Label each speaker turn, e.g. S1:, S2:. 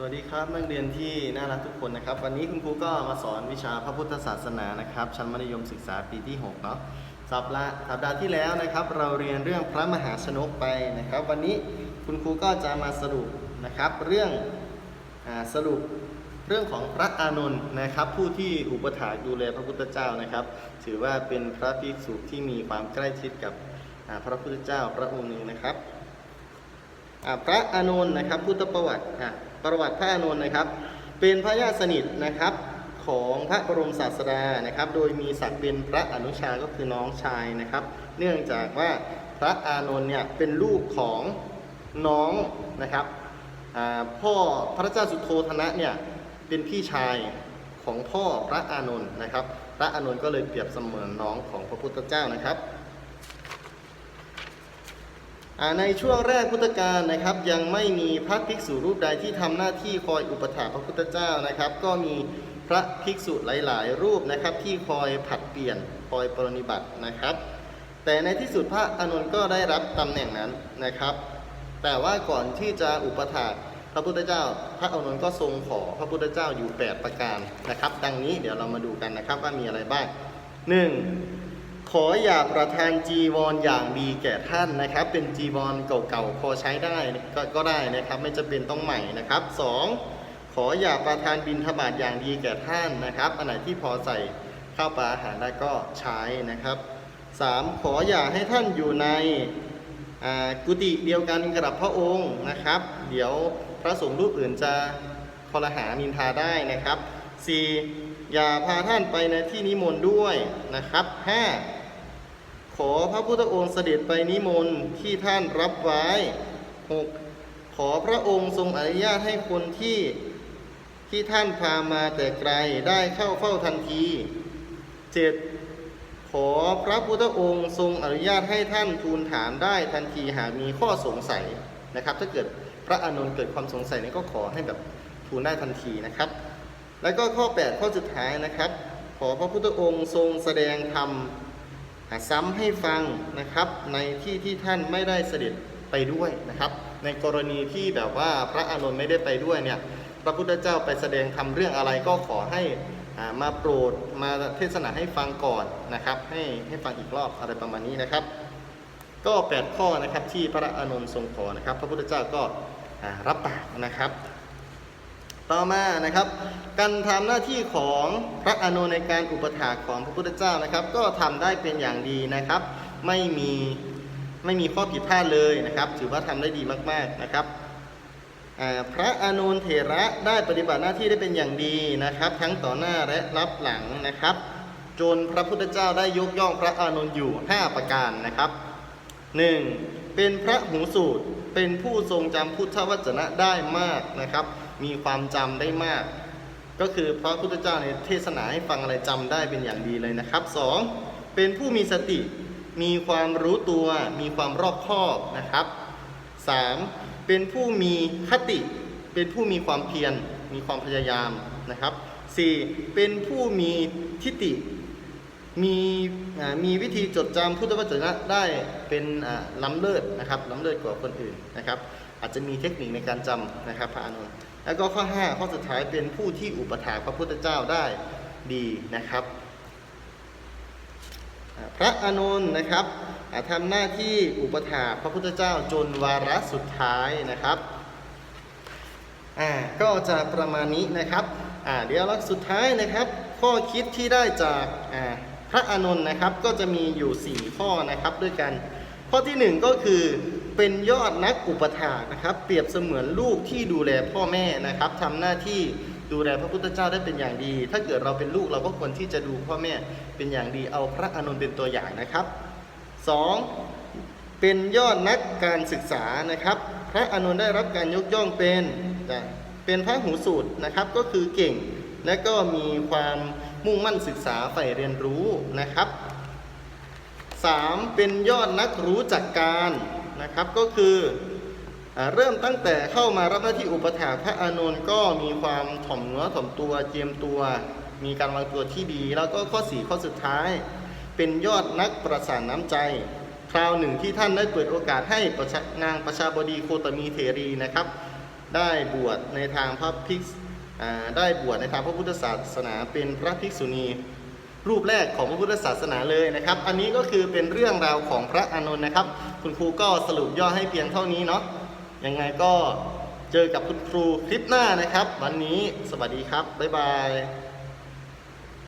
S1: สวัสดีครับนักเรียนที่น่ารักทุกคนนะครับ วันนี้คุณครูก็มาสอนวิชาพระพุทธศาสนานะครับ ชั้นมัธยมศึกษาปีที่6เนาะสัปดาห์สัปดาห์ที่แล้วนะครับ เราเรียนเรื่องพระมหาชนกไปนะครับ วันนี้คุณครูก็จะมาสรุปนะครับเรื่องอสรุปเรื่องของพระอานนท์นะครับ ผู้ที่อุปถากดูแลพระพุทธเจ้านะครับ ถือว่าเป็นพระภิกษุที่มีความใกล้ชิดกับพระพุทธเจ้าพระองค์หนึ่งนะครับ พระอานนท์นะครับพุทธประวัติประวัติพระอานนท์นะครับ เป็นพระญาติสนิทนะครับของพระบรมศาสดานะครับ โดยมีศักดิ์เป็นพระอนุชาก็คือน้องชายนะครับ เนื่องจากว่าพระอานนท์เนี่ยเป็นลูกของน้องนะครับพ่อพระเจ้าสุโธธนะเนี่ยเป็นพี่ชายของพ่อพระอานนท์นะครับ พระอานนท์ก็เลยเปรียบเสมือนน้องของพระพุทธเจ้านะครับ ในช่วงแรกพุทธกาลนะครับ ยังไม่มีพระภิกษุรูปใดที่ทำหน้าที่คอยอุปถัมภ์พระพุทธเจ้านะครับ ก็มีพระภิกษุหลาย ๆ รูปนะครับที่คอยผลัดเปลี่ยนคอยปรนิบัตินะครับ แต่ในที่สุดพระอานนท์ก็ได้รับตำแหน่งนั้นนะครับ แต่ว่าก่อนที่จะอุปถากพระพุทธเจ้า พระอานนท์ก็ทรงขอพระพุทธเจ้าอยู่ 8 ประการนะครับ ดังนี้เดี๋ยวเรามาดูกันนะครับว่ามีอะไรบ้าง 1. ขออย่าประทานจีวรออย่างดีแก่ท่านนะครับ เป็นจีวรเก่าๆพอใช้ได้กก็ได้นะครับ ไม่จำเป็นต้องใหม่นะครับ 2. ขออย่าประทานบิณฑบาตอย่างดีแก่ท่านนะครับอันไหนที่พอใส่ข้าวปลาอาหารได้ก็ใช้นะครับ 3. ขออย่าให้ท่านอยู่ในกุฏิเดียวกันกับพระองค์นะครับ เดี๋ยวพระสงฆ์รูปอื่นจะคอรหานินทาได้นะครับ 4. อย่าพาท่านไปในที่นิมนต์ด้วยนะครับ 5. ขอพระพุทธองค์เสด็จไปนิมนต์ที่ท่านรับไว้ 6. ขอพระองค์ทรงอนุญาตให้คนที่ที่ท่านพามาแต่ไกลได้เข้าเฝ้าทันที 7. ขอพระพุทธองค์ทรงอนุญาตให้ท่านทูลถามได้ทันทีหากมีข้อสงสัยนะครับ ถ้าเกิดพระอานนท์เกิดความสงสัยนี่ก็ขอให้แบบทูลได้ทันทีนะครับ แล้วก็ข้อ 8 ข้อสุดท้ายนะครับ ขอพระพุทธองค์ทรงแสดงธรรมซ้ำให้ฟังนะครับ ในที่ที่ท่านไม่ได้เสด็จไปด้วยนะครับ ในกรณีที่แบบว่าพระอานนท์ไม่ได้ไปด้วยเนี่ยพระพุทธเจ้าไปแสดงธรรมเรื่องอะไรก็ขอให้ามาโปรดมาเทศนาให้ฟังก่อนนะครับ ให้ให้ฟังอีกรอบอะไรประมาณนี้นะครับ ก็ 8 ข้อนะครับที่พระอานนท์ทรงขอนะครับ พระพุทธเจ้าก็ารับปากนะครับ ต่อมานะครับ การทำหน้าที่ของพระอนนท์ในการอุปถากของพระพุทธเจ้านะครับ ก็ทำได้เป็นอย่างดีนะครับ ไม่มีไม่มีข้อผิดพลาดเลยนะครับ ถือว่าทำได้ดีมากๆนะครับพระอานนเถระได้ปฏิบัติหน้าที่ได้เป็นอย่างดีนะครับ ทั้งต่อหน้าและรับหลังนะครับ จนพระพุทธเจ้าได้ยกย่องพระอานนอยู่ 5 ประการนะครับ 1. เป็นพระหูสูตรเป็นผู้ทรงจำพุทธวจนะได้มากนะครับ มีความจำได้มาก ก็คือพระพุทธเจ้าในเทศนาให้ฟังอะไรจำได้เป็นอย่างดีเลยนะครับ 2. เป็นผู้มีสติ มีความรู้ตัว มีความรอบคอบนะครับ 3. เป็นผู้มีคติ เป็นผู้มีความเพียร มีความพยายามนะครับ 4. เป็นผู้มีทิฏฐิมีมีวิธีจดจำพุทธวจนะได้เป็นล้ำเลิศนะครับล้ำเลิศกว่าคนอื่นนะครับ อาจจะมีเทคนิคในการจำนะครับพระอานน แล้วก็ข้อ 5 ข้อสุดท้ายเป็นผู้ที่อุปถากพระพุทธเจ้าได้ดีนะครับ พระอานนท์นะครับอ่าทำหน้าที่อุปถากพระพุทธเจ้าจนวาระสุดท้ายนะครับอ่าก็จะประมาณนี้นะครับอ่าเดี๋ยวสุดท้ายนะครับ ข้อคิดที่ได้จากอ่าพระอานนท์นะครับก็จะมีอยู่ 4 ข้อนะครับด้วยกัน ข้อทีหนึ่1 ก็คือ เป็นยอดนักอุปถากนะครับ เปรียบเสมือนลูกที่ดูแลพ่อแม่นะครับทำหน้าที่ดูแลพระพุทธเจ้าได้เป็นอย่างดี ถ้าเกิดเราเป็นลูกเราก็ควรที่จะดูพ่อแม่เป็นอย่างดี เอาพระอานนท์เป็นตัวอย่างนะครับ 2. เป็นยอดนักการศึกษานะครับ พระอานนท์ได้รับการยกย่องเป็นเป็นพระหูสูตรนะครับก็คือเก่งและก็มีความมุ่งมั่นศึกษาใฝ่เรียนรู้นะครับ 3. เป็นยอดนักรู้จักการ นะครับก็คืออเริ่มตั้งแต่เข้ามารับหน้าที่อุปถากพระอานนท์ก็มีความถ่อมเนื้อถ่อมตัวเจียมตัว มีการวางตัวที่ดี แล้วก็ข้อ4ข้อสุดท้าย เป็นยอดนักประสานน้ำใจ คราวหนึ่งที่ท่านได้เปิดโอกาสให้ประชานางประชาบดีโคตมีเถรีนะครับ ได้บวชในทางพระภิกษุได้บวชในทางพระพุทธศาสนาเป็นพระภิกษุณี รูปแรกของพระพุทธศาสนาเลยนะครับ อันนี้ก็คือเป็นเรื่องราวของพระอานนท์นะครับ คุณครูก็สรุปย่อให้เพียงเท่านี้เนาะยังไงก็เจอกับคุณครูคลิปหน้านะครับ วันนี้สวัสดีครับ บ๊ายบาย